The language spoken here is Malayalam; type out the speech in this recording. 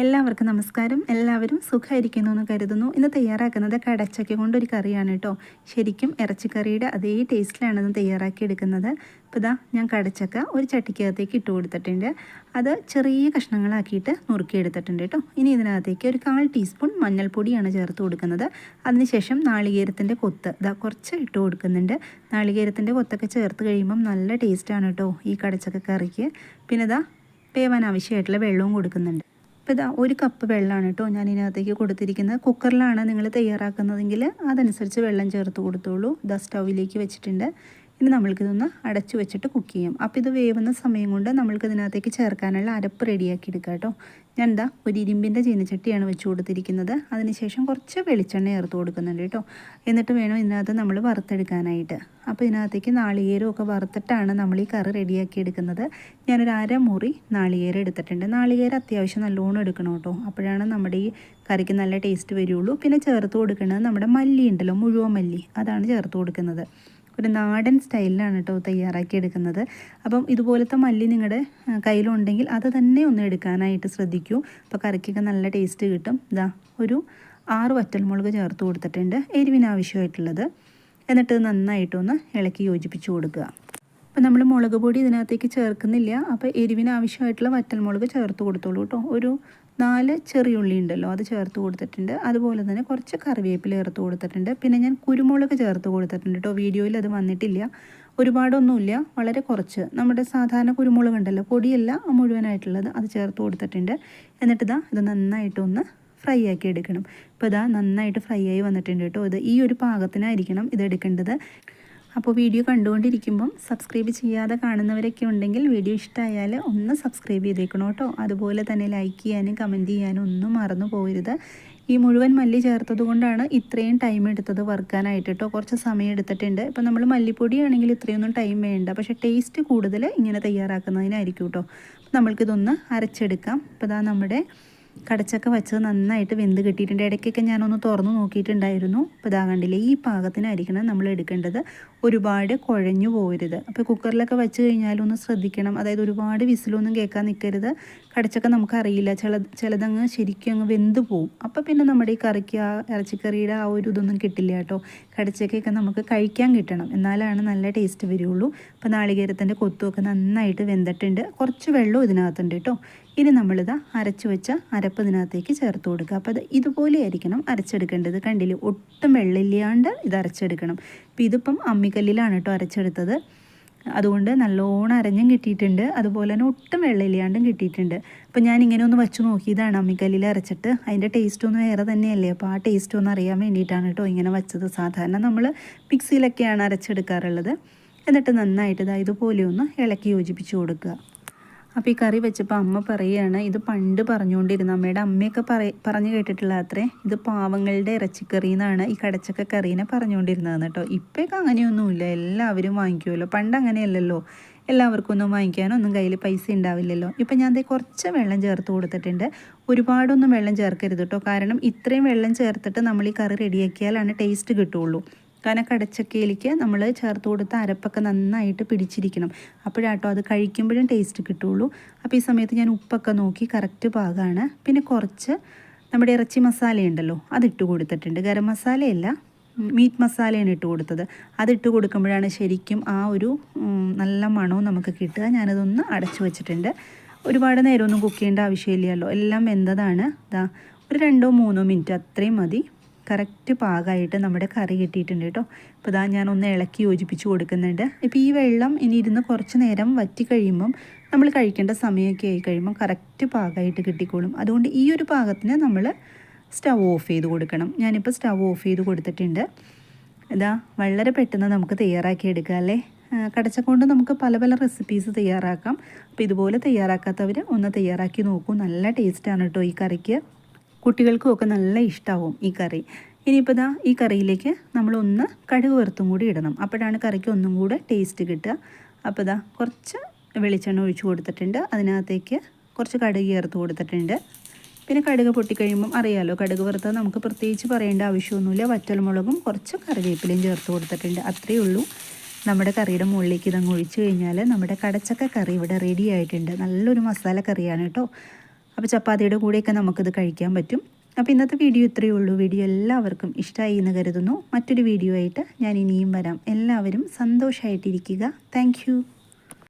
എല്ലാവർക്കും നമസ്കാരം. എല്ലാവരും സുഖമായിരിക്കുന്നു എന്ന് കരുതുന്നു. ഇന്ന് തയ്യാറാക്കുന്നത് കടച്ചക്ക കൊണ്ടൊരു കറിയാണ് കേട്ടോ. ശരിക്കും ഇറച്ചിക്കറിയുടെ അതേ ടേസ്റ്റിലാണ് ഇന്ന് തയ്യാറാക്കി എടുക്കുന്നത് ഇപ്പോൾ ഇതാ ഞാൻ കടച്ചക്ക ഒരു ചട്ടിക്കകത്തേക്ക് ഇട്ട് കൊടുത്തിട്ടുണ്ട്. അത് ചെറിയ കഷ്ണങ്ങളാക്കിയിട്ട് നുറുക്കിയെടുത്തിട്ടുണ്ട് കേട്ടോ. ഇനി ഇതിനകത്തേക്ക് ഒരു കാൽ ടീസ്പൂൺ മഞ്ഞൾപ്പൊടിയാണ് ചേർത്ത് കൊടുക്കുന്നത്. അതിനുശേഷം നാളികേരത്തിന്റെ കൊത്ത് ഇതാ കുറച്ച് ഇട്ട് കൊടുക്കുന്നുണ്ട്. നാളികേരത്തിന്റെ കൊത്തൊക്കെ ചേർത്ത് കഴിയുമ്പം നല്ല ടേസ്റ്റാണ് കേട്ടോ ഈ കടച്ചക്ക കറിക്ക്. പിന്നെ ഇതാ വേവാൻ ആവശ്യമായിട്ടുള്ള വെള്ളവും കൊടുക്കുന്നുണ്ട്. അപ്പോൾ ഇതാ ഒരു കപ്പ് വെള്ളമാണ് കേട്ടോ ഞാൻ ഇതിനകത്തേക്ക് കൊടുത്തിരിക്കുന്നത്. കുക്കറിലാണ് നിങ്ങൾ തയ്യാറാക്കുന്നതെങ്കിൽ അതനുസരിച്ച് വെള്ളം ചേർത്ത് കൊടുത്തോളൂ. ഇതാ സ്റ്റൗവിലേക്ക് വെച്ചിട്ടുണ്ട്. ഇനി നമ്മൾക്കിതൊന്ന് അടച്ചു വെച്ചിട്ട് കുക്ക് ചെയ്യാം. അപ്പോൾ ഇത് വേവുന്ന സമയം കൊണ്ട് നമ്മൾക്ക് ഇതിനകത്തേക്ക് ചേർക്കാനുള്ള അരപ്പ് റെഡിയാക്കി എടുക്കാം കേട്ടോ. ഞാൻ എന്താ ഒരു ഇരുമ്പിന്റെ ചീനച്ചട്ടിയാണ് വെച്ച് കൊടുത്തിരിക്കുന്നത്. അതിനുശേഷം കുറച്ച് വെളിച്ചെണ്ണ ചേർത്ത് കൊടുക്കുന്നുണ്ട് കേട്ടോ. എന്നിട്ട് വേണം ഇതിനകത്ത് നമ്മൾ വറുത്തെടുക്കാനായിട്ട്. അപ്പോൾ ഇതിനകത്തേക്ക് നാളികേരമൊക്കെ വറുത്തിട്ടാണ് നമ്മൾ ഈ കറി റെഡിയാക്കി എടുക്കുന്നത്. ഞാനൊരു അര മുറി നാളികേരം എടുത്തിട്ടുണ്ട്. നാളികേരം അത്യാവശ്യം നല്ലോണം എടുക്കണം കേട്ടോ. അപ്പോഴാണ് നമ്മുടെ ഈ കറിക്ക് നല്ല ടേസ്റ്റ് വരുള്ളൂ. പിന്നെ ചേർത്ത് കൊടുക്കുന്നത് നമ്മുടെ മല്ലി ഉണ്ടല്ലോ മുഴുവൻ മല്ലി. അതാണ് ചേർത്ത് കൊടുക്കുന്നത്. ഒരു നാടൻ സ്റ്റൈലിലാണ് കേട്ടോ തയ്യാറാക്കി എടുക്കുന്നത്. അപ്പം ഇതുപോലത്തെ മല്ലി നിങ്ങളുടെ കയ്യിലുണ്ടെങ്കിൽ അത് തന്നെ ഒന്ന് എടുക്കാനായിട്ട് ശ്രദ്ധിക്കൂ. അപ്പോൾ കറിക്കൊക്കെ നല്ല ടേസ്റ്റ് കിട്ടും. ഇതാ ഒരു ആറ് വറ്റൽമുളക് ചേർത്ത് കൊടുത്തിട്ടുണ്ട് എരിവിന് ആവശ്യമായിട്ടുള്ളത് എന്നിട്ട് നന്നായിട്ടൊന്ന് ഇളക്കി യോജിപ്പിച്ച് കൊടുക്കുക. അപ്പം നമ്മൾ മുളക് പൊടി ഇതിനകത്തേക്ക് ചേർക്കുന്നില്ല. അപ്പോൾ എരിവിന് ആവശ്യമായിട്ടുള്ള വറ്റൽമുളക് ചേർത്ത് കൊടുത്തോളൂ കേട്ടോ. ഒരു നാല് ചെറിയുള്ളി ഉണ്ടല്ലോ അത് ചേർത്ത് കൊടുത്തിട്ടുണ്ട്. അതുപോലെ തന്നെ കുറച്ച് കറിവേപ്പില ചേർത്ത് കൊടുത്തിട്ടുണ്ട്. പിന്നെ ഞാൻ കുരുമുളക് ചേർത്ത് കൊടുത്തിട്ടുണ്ട് കേട്ടോ. വീഡിയോയിൽ അത് വന്നിട്ടില്ല. ഒരുപാടൊന്നുമില്ല. വളരെ കുറച്ച്. നമ്മുടെ സാധാരണ കുരുമുളക് ഉണ്ടല്ലോ പൊടിയല്ല മുഴുവനായിട്ടുള്ളത് അത് ചേർത്ത് കൊടുത്തിട്ടുണ്ട്. എന്നിട്ട് ഇതാ ഇത് നന്നായിട്ടൊന്ന് ഫ്രൈ ആക്കി എടുക്കണം. ഇപ്പോൾ ഇതാ നന്നായിട്ട് ഫ്രൈ ആയി വന്നിട്ടുണ്ട് കേട്ടോ. ഇത് ഈ ഒരു പാകത്തിനായിരിക്കണം ഇത് എടുക്കേണ്ടത്. അപ്പോൾ വീഡിയോ കണ്ടുകൊണ്ടിരിക്കുമ്പം സബ്സ്ക്രൈബ് ചെയ്യാതെ കാണുന്നവരൊക്കെ ഉണ്ടെങ്കിൽ വീഡിയോ ഇഷ്ടമായാൽ ഒന്ന് സബ്സ്ക്രൈബ് ചെയ്തേക്കണം കേട്ടോ. അതുപോലെ തന്നെ ലൈക്ക് ചെയ്യാനും കമന്റ് ചെയ്യാനും ഒന്നും മറന്നു പോകരുത്. ഈ മുഴുവൻ മല്ലി ചേർത്തത് കൊണ്ടാണ് ഇത്രയും ടൈം എടുത്തത് വറുക്കാനായിട്ട് കേട്ടോ. കുറച്ച് സമയം എടുത്തിട്ടുണ്ട്. ഇപ്പം നമ്മൾ മല്ലിപ്പൊടിയാണെങ്കിൽ ഇത്രയൊന്നും ടൈം വേണ്ട. പക്ഷേ ടേസ്റ്റ് കൂടുതൽ ഇങ്ങനെ തയ്യാറാക്കുന്നതിനായിരിക്കും കേട്ടോ. നമ്മൾക്കിതൊന്ന് അരച്ചെടുക്കാം. അപ്പോൾ ഇതാ നമ്മുടെ കടച്ചക്ക വെച്ചത് നന്നായിട്ട് വെന്ത് കിട്ടിയിട്ടുണ്ട്. ഇടയ്ക്കൊക്കെ ഞാനൊന്ന് തുറന്ന് നോക്കിയിട്ടുണ്ടായിരുന്നു. അപ്പോൾ ഇതാകണ്ടില്ല ഈ പാകത്തിനായിരിക്കണം നമ്മൾ എടുക്കേണ്ടത്. ഒരുപാട് കുഴഞ്ഞു പോകരുത് അപ്പോൾ കുക്കറിലൊക്കെ വെച്ച് കഴിഞ്ഞാൽ ഒന്ന് ശ്രദ്ധിക്കണം. അതായത് ഒരുപാട് വിസിലൊന്നും കേൾക്കാൻ നിൽക്കരുത് കടച്ചൊക്കെ നമുക്കറിയില്ല. ചില ചിലതങ്ങ് ശരിക്കും അങ്ങ് വെന്ത് പോവും. അപ്പോൾ പിന്നെ നമ്മുടെ ഈ കറിക്ക് ആ ഇറച്ചിക്കറിയുടെ ആ ഒരു ഇതൊന്നും കിട്ടില്ല കേട്ടോ. കടച്ചക്കയൊക്കെ നമുക്ക് കഴിക്കാൻ കിട്ടണം. എന്നാലാണ് നല്ല ടേസ്റ്റ് വരികയുള്ളൂ അപ്പോൾ നാളികേരത്തിന്റെ കൊത്തുമൊക്കെ നന്നായിട്ട് വെന്തിട്ടുണ്ട്. കുറച്ച് വെള്ളം ഇതിനകത്തുണ്ട് കേട്ടോ. ഇനി നമ്മളിത് അരച്ചു വെച്ച അരപ്പ് ഇതിനകത്തേക്ക് ചേർത്ത് കൊടുക്കുക. അപ്പോൾ അത് ഇതുപോലെ ആയിരിക്കണം അരച്ചെടുക്കേണ്ടത്. കണ്ടില്ലേ? ഒട്ടും വെള്ളമില്ലാണ്ട് ഇത് അരച്ചെടുക്കണം. അപ്പോൾ ഇതിപ്പം അമ്മിക്കല്ലിലാണ് കേട്ടോ അരച്ചെടുത്തത്. അതുകൊണ്ട് നല്ലോണം അരഞ്ഞും കിട്ടിയിട്ടുണ്ട്. അതുപോലെ തന്നെ ഒട്ടും വെള്ളമില്ലാണ്ടും കിട്ടിയിട്ടുണ്ട്. അപ്പോൾ ഞാൻ ഇങ്ങനെ ഒന്ന് വെച്ച് നോക്കിയതാണ് അമ്മിക്കല്ലിൽ അരച്ചിട്ട്. അതിന്റെ ടേസ്റ്റ് ഒന്ന് വേറെ തന്നെയല്ലേ? അപ്പോൾ ആ ടേസ്റ്റ് ഒന്ന് അറിയാൻ വേണ്ടിയിട്ടാണ് കേട്ടോ ഇങ്ങനെ വെച്ചത്. സാധാരണ നമ്മൾ മിക്സിയിലൊക്കെയാണ് അരച്ചെടുക്കാറുള്ളത്. എന്നിട്ട് നന്നായിട്ട് ഇതാ ഇതുപോലെ ഒന്ന് ഇളക്കി യോജിപ്പിച്ച് കൊടുക്കുക. അപ്പോൾ ഈ കറി വെച്ചപ്പോൾ അമ്മ പറയുകയാണ് ഇത് പണ്ട് പറഞ്ഞുകൊണ്ടിരുന്ന അമ്മയുടെ അമ്മയൊക്കെ പറ പറഞ്ഞു കേട്ടിട്ടുള്ള അത്രേ ഇത് പാവങ്ങളുടെ ഇറച്ചിക്കറി എന്നാണ് ഈ കടച്ചക്ക കറീനെ പറഞ്ഞുകൊണ്ടിരുന്നതെന്ന് കേട്ടോ. ഇപ്പോഴൊക്കെ അങ്ങനെയൊന്നുമില്ല എല്ലാവരും വാങ്ങിക്കുമല്ലോ പണ്ട് അങ്ങനെയല്ലല്ലോ. എല്ലാവർക്കും ഒന്നും വാങ്ങിക്കാനൊന്നും കയ്യിൽ പൈസ ഉണ്ടാവില്ലല്ലോ. ഇപ്പം ഞാൻ അതേ കുറച്ച് വെള്ളം ചേർത്ത് കൊടുത്തിട്ടുണ്ട്. ഒരുപാടൊന്നും വെള്ളം ചേർക്കരുത് കേട്ടോ. കാരണം ഇത്രയും വെള്ളം ചേർത്തിട്ട് നമ്മൾ ഈ കറി റെഡിയാക്കിയാലാണ് ടേസ്റ്റ് കിട്ടുള്ളൂ. കാരണം കടച്ചക്കയിലേക്ക് നമ്മൾ ചേർത്ത് കൊടുത്ത അരപ്പൊക്കെ നന്നായിട്ട് പിടിച്ചിരിക്കണം. അപ്പോഴാട്ടോ അത് കഴിക്കുമ്പോഴും ടേസ്റ്റ് കിട്ടുള്ളൂ. അപ്പോൾ ഈ സമയത്ത് ഞാൻ ഉപ്പൊക്കെ നോക്കി കറക്റ്റ് പാകമാണ് പിന്നെ കുറച്ച് നമ്മുടെ ഇറച്ചി മസാലയുണ്ടല്ലോ അതിട്ട് കൊടുത്തിട്ടുണ്ട്. ഗരം മസാലയല്ല മീറ്റ് മസാലയാണ് ഇട്ട് കൊടുത്തത്. അതിട്ട് കൊടുക്കുമ്പോഴാണ് ശരിക്കും ആ ഒരു നല്ല മണവും നമുക്ക് കിട്ടുക. ഞാനതൊന്ന് അടച്ചു വെച്ചിട്ടുണ്ട്. ഒരുപാട് നേരമൊന്നും കുക്ക് ചെയ്യേണ്ട ആവശ്യമില്ലല്ലോ. എല്ലാം വെന്തതാണ്. ഇതാ ഒരു രണ്ടോ മൂന്നോ മിനിറ്റ് അത്രയും മതി. കറക്റ്റ് പാകമായിട്ട് നമ്മുടെ കറി കിട്ടിയിട്ടുണ്ട് കേട്ടോ. അപ്പോൾ ഇതാ ഞാൻ ഒന്ന് ഇളക്കി യോജിപ്പിച്ച് കൊടുക്കുന്നുണ്ട്. ഇപ്പോൾ ഈ വെള്ളം ഇനി ഇരുന്ന് കുറച്ച് നേരം വറ്റി കഴിയുമ്പം നമ്മൾ കഴിക്കേണ്ട സമയമൊക്കെ ആയി കഴിയുമ്പം കറക്റ്റ് പാകമായിട്ട് കിട്ടിക്കോളും. അതുകൊണ്ട് ഈ ഒരു പാകത്തിന് നമ്മൾ സ്റ്റവ് ഓഫ് ചെയ്ത് കൊടുക്കണം. ഞാനിപ്പോൾ സ്റ്റവ് ഓഫ് ചെയ്ത് കൊടുത്തിട്ടുണ്ട്. ഇതാ വളരെ പെട്ടെന്ന് നമുക്ക് തയ്യാറാക്കി എടുക്കുക അല്ലേ? കടച്ച കൊണ്ട് നമുക്ക് പല പല റെസിപ്പീസ് തയ്യാറാക്കാം. അപ്പോൾ ഇതുപോലെ തയ്യാറാക്കാത്തവർ ഒന്ന് തയ്യാറാക്കി നോക്കൂ. നല്ല ടേസ്റ്റാണ് കേട്ടോ ഈ കറിക്ക്. കുട്ടികൾക്കും ഒക്കെ നല്ല ഇഷ്ടമാവും ഈ കറി. ഇനിയിപ്പോൾ ഇതാ ഈ കറിയിലേക്ക് നമ്മൾ ഒന്ന് കടുക് വറുത്തും കൂടി ഇടണം. അപ്പോഴാണ് കറിക്ക് ഒന്നും കൂടെ ടേസ്റ്റ് കിട്ടുക. അപ്പോൾ ഇതാ കുറച്ച് വെളിച്ചെണ്ണ ഒഴിച്ചു കൊടുത്തിട്ടുണ്ട്. അതിനകത്തേക്ക് കുറച്ച് കടുക് ചേർത്ത് കൊടുത്തിട്ടുണ്ട്. പിന്നെ കടുക് പൊട്ടിക്കഴിയുമ്പം അറിയാലോ കടുക് വറുത്തത് നമുക്ക് പ്രത്യേകിച്ച് പറയേണ്ട ആവശ്യമൊന്നുമില്ല. വറ്റൽമുളകും കുറച്ച് കറിവേപ്പിലയും ചേർത്ത് കൊടുത്തിട്ടുണ്ട്. അത്രയേ ഉള്ളൂ. നമ്മുടെ കറിയുടെ മുകളിലേക്ക് ഇതങ്ങ് ഒഴിച്ചു കഴിഞ്ഞാൽ നമ്മുടെ കടച്ചക്ക കറി ഇവിടെ റെഡി ആയിട്ടുണ്ട്. നല്ലൊരു മസാല കറിയാണ് കേട്ടോ. അപ്പോൾ ചപ്പാത്തിയുടെ കൂടെയൊക്കെ നമുക്കിത് കഴിക്കാൻ പറ്റും. അപ്പോൾ ഇന്നത്തെ വീഡിയോ ഇത്രയേ ഉള്ളൂ. വീഡിയോ എല്ലാവർക്കും ഇഷ്ടമായി എന്ന് കരുതുന്നു. മറ്റൊരു വീഡിയോ ആയിട്ട് ഞാൻ ഇനിയും വരാം. എല്ലാവരും സന്തോഷമായിട്ടിരിക്കുക. താങ്ക്